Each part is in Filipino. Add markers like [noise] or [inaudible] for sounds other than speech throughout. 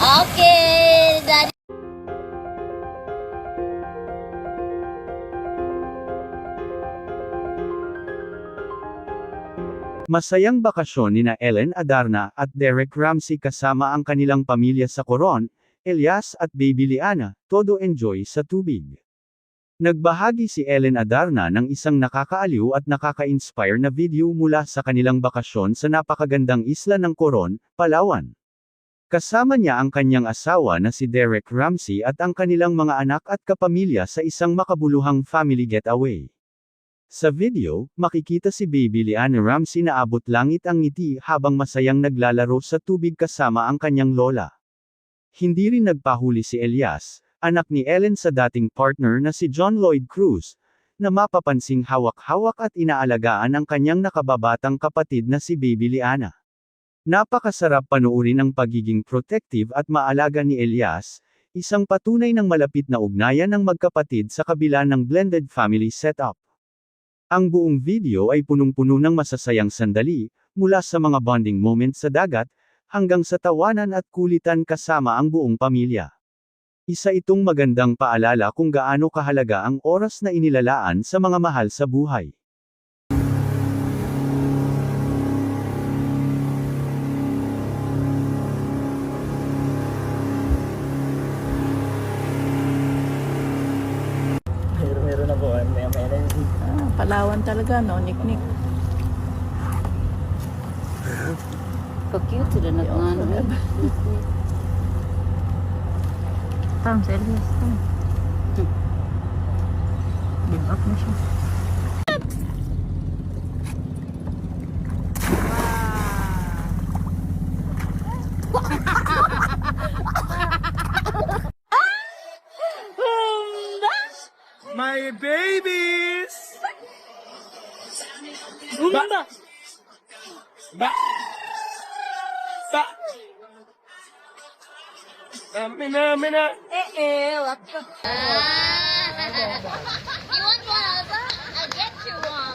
Okay. Masayang bakasyon nina Ellen Adarna at Derek Ramsey kasama ang kanilang pamilya sa Coron, Elias at Baby Liana, todo enjoy sa tubig. Nagbahagi si Ellen Adarna ng isang nakakaaliw at nakaka-inspire na video mula sa kanilang bakasyon sa napakagandang isla ng Coron, Palawan. Kasama niya ang kanyang asawa na si Derek Ramsey at ang kanilang mga anak at kapamilya sa isang makabuluhang family getaway. Sa video, makikita si Baby Liana Ramsey na abot langit ang ngiti habang masayang naglalaro sa tubig kasama ang kanyang lola. Hindi rin nagpahuli si Elias, anak ni Ellen sa dating partner na si John Lloyd Cruz, na mapapansing hawak-hawak at inaalagaan ang kanyang nakababatang kapatid na si Baby Liana. Napakasarap panuorin ang pagiging protective at maalaga ni Elias, isang patunay ng malapit na ugnayan ng magkapatid sa kabila ng blended family setup. Ang buong video ay punong-puno ng masasayang sandali, mula sa mga bonding moments sa dagat, hanggang sa tawanan at kulitan kasama ang buong pamilya. Isa itong magandang paalala kung gaano kahalaga ang oras na inilalaan sa mga mahal sa buhay. Meron, na po. May may na yun. Ah, Palawan talaga, no? Niknik. Ka-cute sila nag-ano. Tam, sa Elias, tam. Give up na siya. My babies! Ba! Ba! Ba! Mina, mina! Eh, eh, wag [laughs] ka. You want one, Alba? I'll get you one.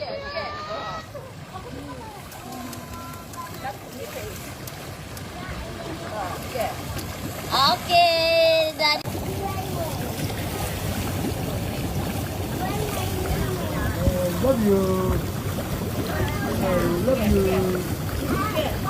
Yes, yes. Okay, Daddy. Love you! I love you!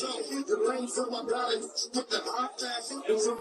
Put the hot fast into